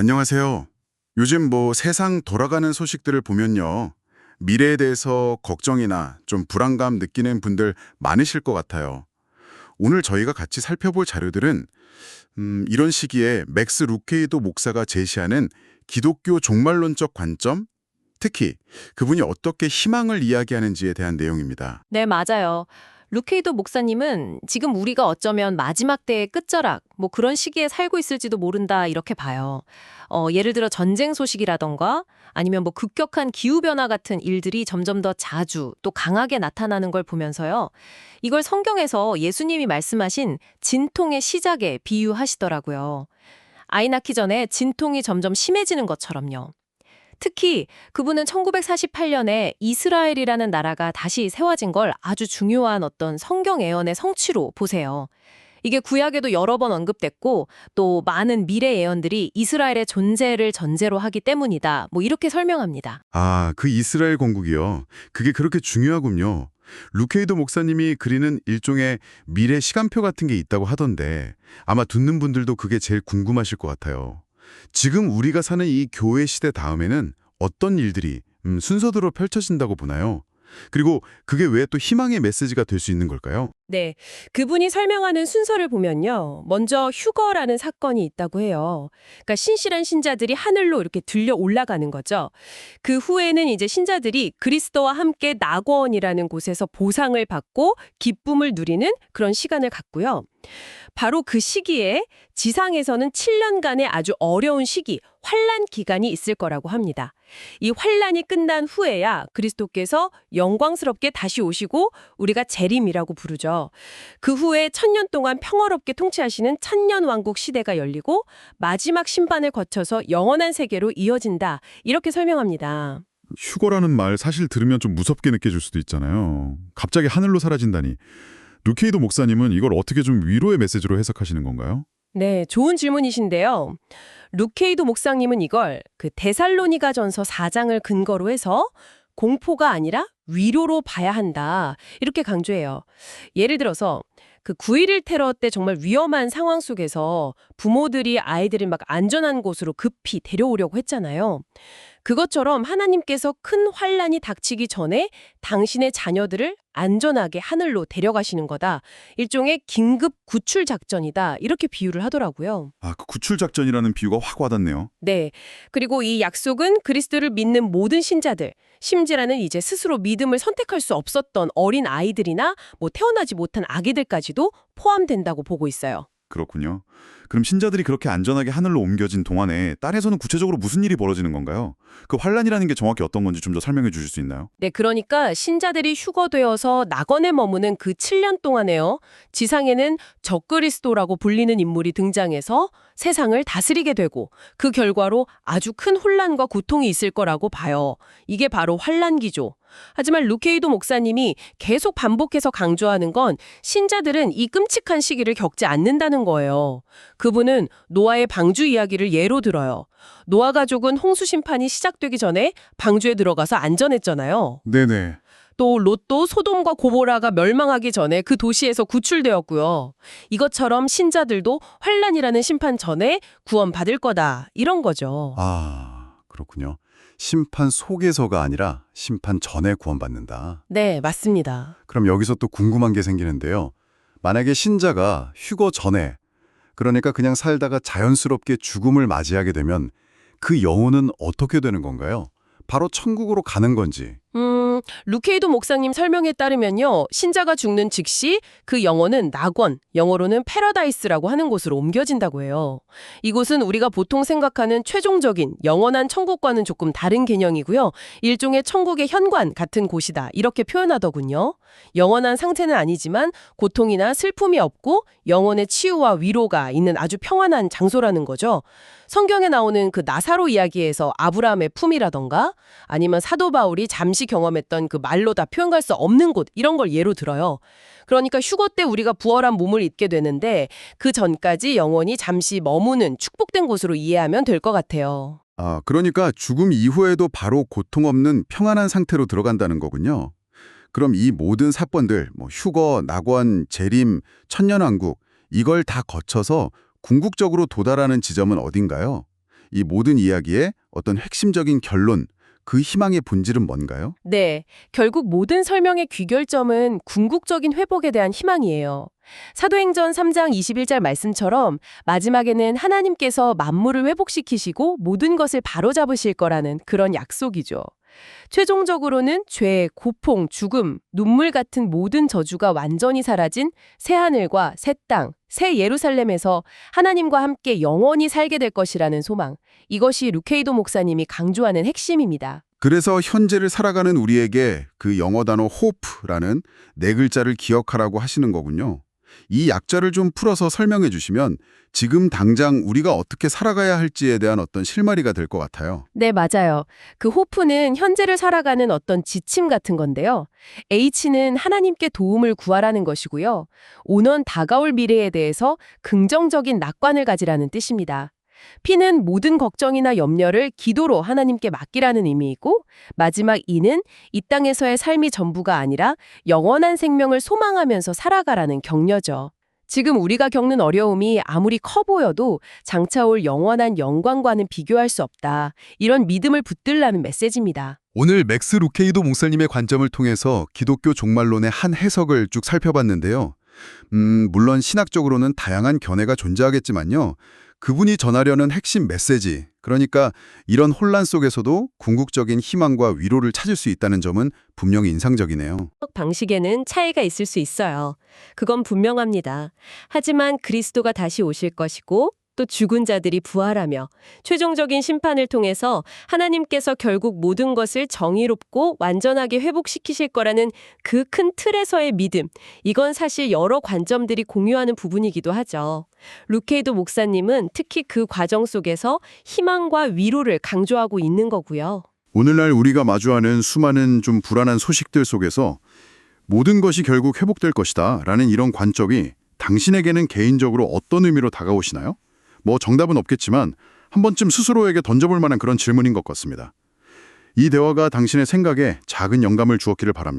안녕하세요. 요즘 뭐 세상 돌아가는 소식들을 보면요. 미래에 대해서 걱정이나 좀 불안감 느끼는 분들 많으실 것 같아요. 오늘 저희가 같이 살펴볼 자료들은 음, 이런 시기에 맥스 루케이도 목사가 제시하는 기독교 종말론적 관점, 특히 그분이 어떻게 희망을 이야기하는지에 대한 내용입니다. 네, 맞아요. 루케이도 목사님은 지금 우리가 어쩌면 마지막 때의 끝자락, 뭐 그런 시기에 살고 있을지도 모른다 이렇게 봐요. 어, 예를 들어 전쟁 소식이라던가 아니면 뭐 급격한 기후변화 같은 일들이 점점 더 자주 또 강하게 나타나는 걸 보면서요. 이걸 성경에서 예수님이 말씀하신 진통의 시작에 비유하시더라고요. 아이 낳기 전에 진통이 점점 심해지는 것처럼요. 특히 그분은 1948년에 이스라엘이라는 나라가 다시 세워진 걸 아주 중요한 어떤 성경 예언의 성취로 보세요. 이게 구약에도 여러 번 언급됐고 또 많은 미래 예언들이 이스라엘의 존재를 전제로 하기 때문이다. 뭐 이렇게 설명합니다. 아, 그 이스라엘 건국이요. 그게 그렇게 중요하군요. 루케이도 목사님이 그리는 일종의 미래 시간표 같은 게 있다고 하던데 아마 듣는 분들도 그게 제일 궁금하실 것 같아요. 지금 우리가 사는 이 교회 시대 다음에는 어떤 일들이 음, 순서대로 펼쳐진다고 보나요? 그리고 그게 왜 또 희망의 메시지가 될 수 있는 걸까요? 네, 그분이 설명하는 순서를 보면요. 먼저 휴거라는 사건이 있다고 해요. 그러니까 신실한 신자들이 하늘로 이렇게 들려 올라가는 거죠. 그 후에는 이제 신자들이 그리스도와 함께 낙원이라는 곳에서 보상을 받고 기쁨을 누리는 그런 시간을 갖고요. 바로 그 시기에 지상에서는 7년간의 아주 어려운 시기, 환란 기간이 있을 거라고 합니다. 이 환란이 끝난 후에야 그리스도께서 영광스럽게 다시 오시고 우리가 재림이라고 부르죠. 그 후에 천년 동안 평화롭게 통치하시는 천년 왕국 시대가 열리고 마지막 심판을 거쳐서 영원한 세계로 이어진다. 이렇게 설명합니다. 휴거라는 말 사실 들으면 좀 무섭게 느껴질 수도 있잖아요. 갑자기 하늘로 사라진다니. 루케이도 목사님은 이걸 어떻게 좀 위로의 메시지로 해석하시는 건가요? 네, 좋은 질문이신데요. 루케이도 목사님은 이걸 그 데살로니가 전서 4장을 근거로 해서 공포가 아니라 위로로 봐야 한다. 이렇게 강조해요. 예를 들어서 그 9.11 테러 때 정말 위험한 상황 속에서 부모들이 아이들을 막 안전한 곳으로 급히 데려오려고 했잖아요. 그것처럼 하나님께서 큰 환란이 닥치기 전에 당신의 자녀들을 안전하게 하늘로 데려가시는 거다. 일종의 긴급 구출 작전이다. 이렇게 비유를 하더라고요. 아, 그 구출 작전이라는 비유가 확 와닿네요. 네. 그리고 이 약속은 그리스도를 믿는 모든 신자들, 심지어는 이제 스스로 믿음을 선택할 수 없었던 어린 아이들이나 뭐 태어나지 못한 아기들까지도 포함된다고 보고 있어요. 그렇군요. 그럼 신자들이 그렇게 안전하게 하늘로 옮겨진 동안에 땅에서는 구체적으로 무슨 일이 벌어지는 건가요? 그 환란이라는 게 정확히 어떤 건지 좀 더 설명해 주실 수 있나요? 네, 그러니까 신자들이 휴거되어서 낙원에 머무는 그 7년 동안에요. 지상에는 적그리스도라고 불리는 인물이 등장해서 세상을 다스리게 되고 그 결과로 아주 큰 혼란과 고통이 있을 거라고 봐요. 이게 바로 환란기죠. 하지만 루케이도 목사님이 계속 반복해서 강조하는 건 신자들은 이 끔찍한 시기를 겪지 않는다는 거예요. 그분은 노아의 방주 이야기를 예로 들어요. 노아 가족은 홍수 심판이 시작되기 전에 방주에 들어가서 안전했잖아요. 네네. 또 롯도 소돔과 고보라가 멸망하기 전에 그 도시에서 구출되었고요. 이것처럼 신자들도 환란이라는 심판 전에 구원받을 거다. 이런 거죠. 아, 그렇군요. 심판 속에서가 아니라 심판 전에 구원받는다. 네, 맞습니다. 그럼 여기서 또 궁금한 게 생기는데요. 만약에 신자가 휴거 전에, 그러니까 그냥 살다가 자연스럽게 죽음을 맞이하게 되면 그 영혼은 어떻게 되는 건가요? 바로 천국으로 가는 건지. 음, 루케이도 목사님 설명에 따르면요. 신자가 죽는 즉시 그 영혼은 낙원, 영어로는 패러다이스라고 하는 곳으로 옮겨진다고 해요. 이곳은 우리가 보통 생각하는 최종적인 영원한 천국과는 조금 다른 개념이고요. 일종의 천국의 현관 같은 곳이다. 이렇게 표현하더군요. 영원한 상태는 아니지만 고통이나 슬픔이 없고 영혼의 치유와 위로가 있는 아주 평안한 장소라는 거죠. 성경에 나오는 그 나사로 이야기에서 아브라함의 품이라던가 아니면 사도 바울이 잠시 경험했던 그 말로 다 표현할 수 없는 곳 이런 걸 예로 들어요. 그러니까 휴거 때 우리가 부활한 몸을 입게 되는데 그 전까지 영원히 잠시 머무는 축복된 곳으로 이해하면 될 것 같아요. 아, 그러니까 죽음 이후에도 바로 고통 없는 평안한 상태로 들어간다는 거군요. 그럼 이 모든 사건들, 뭐 휴거, 낙원, 재림, 천년왕국 이걸 다 거쳐서 궁극적으로 도달하는 지점은 어딘가요? 이 모든 이야기의 어떤 핵심적인 결론, 그 희망의 본질은 뭔가요? 네, 결국 모든 설명의 귀결점은 궁극적인 회복에 대한 희망이에요. 사도행전 3장 21절 말씀처럼 마지막에는 하나님께서 만물을 회복시키시고 모든 것을 바로잡으실 거라는 그런 약속이죠. 최종적으로는 죄, 고통, 죽음, 눈물 같은 모든 저주가 완전히 사라진 새 하늘과 새 땅, 새 예루살렘에서 하나님과 함께 영원히 살게 될 것이라는 소망. 이것이 루케이도 목사님이 강조하는 핵심입니다. 그래서 현재를 살아가는 우리에게 그 영어 단어 hope라는 네 글자를 기억하라고 하시는 거군요. 이 약자를 좀 풀어서 설명해 주시면 지금 당장 우리가 어떻게 살아가야 할지에 대한 어떤 실마리가 될 것 같아요. 네, 맞아요. 그 호프는 현재를 살아가는 어떤 지침 같은 건데요. H는 하나님께 도움을 구하라는 것이고요. O는 다가올 미래에 대해서 긍정적인 낙관을 가지라는 뜻입니다. P는 모든 걱정이나 염려를 기도로 하나님께 맡기라는 의미이고 마지막 E는 이 땅에서의 삶이 전부가 아니라 영원한 생명을 소망하면서 살아가라는 격려죠. 지금 우리가 겪는 어려움이 아무리 커 보여도 장차 올 영원한 영광과는 비교할 수 없다. 이런 믿음을 붙들라는 메시지입니다. 오늘 맥스 루케이도 목사님의 관점을 통해서 기독교 종말론의 한 해석을 쭉 살펴봤는데요. 음, 물론 신학적으로는 다양한 견해가 존재하겠지만요. 그분이 전하려는 핵심 메시지, 그러니까 이런 혼란 속에서도 궁극적인 희망과 위로를 찾을 수 있다는 점은 분명히 인상적이네요. 방식에는 차이가 있을 수 있어요. 그건 분명합니다. 하지만 그리스도가 다시 오실 것이고 또 죽은 자들이 부활하며 최종적인 심판을 통해서 하나님께서 결국 모든 것을 정의롭고 완전하게 회복시키실 거라는 그 큰 틀에서의 믿음. 이건 사실 여러 관점들이 공유하는 부분이기도 하죠. 루케이도 목사님은 특히 그 과정 속에서 희망과 위로를 강조하고 있는 거고요. 오늘날 우리가 마주하는 수많은 좀 불안한 소식들 속에서 모든 것이 결국 회복될 것이다 라는 이런 관점이 당신에게는 개인적으로 어떤 의미로 다가오시나요? 뭐 정답은 없겠지만 한 번쯤 스스로에게 던져볼 만한 그런 질문인 것 같습니다. 이 대화가 당신의 생각에 작은 영감을 주었기를 바랍니다.